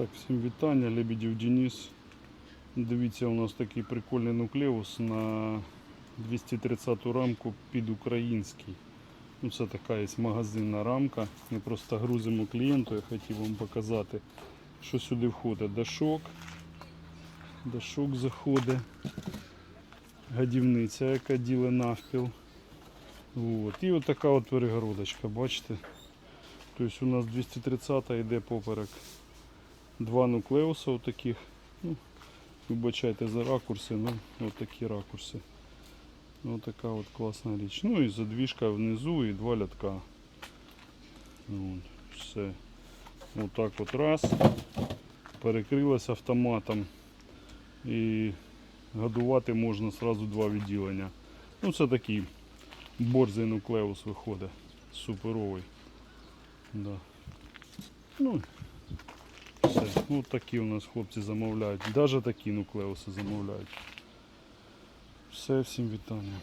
Так, всім вітання, Лебедів Денис. Дивіться, у нас такий прикольний нуклеус на 230 рамку під український. Ну, це така є магазинна рамка. Ми просто грузимо клієнту, я хотів вам показати, що сюди входить. Дашок. Дашок заходить. Гадівниця, яка діле навпіл. От. І от така от перегородочка, бачите? Тобто у нас 230 йде поперек два нуклеуса таких. Ну, вибачайте за ракурси, ну от такі ракурси. Ось така от класна річ. Ну і задвіжка внизу і два лятка. От, все. Отак от раз. Перекрилась автоматом. І годувати можна сразу два відділення. Ну це такий борзий нуклеус виходить. Суперовий. Да. Ну, все. Ну, такі у нас хлопці замовляють. Навіть такі нуклеуси замовляють. Все, всім вітання.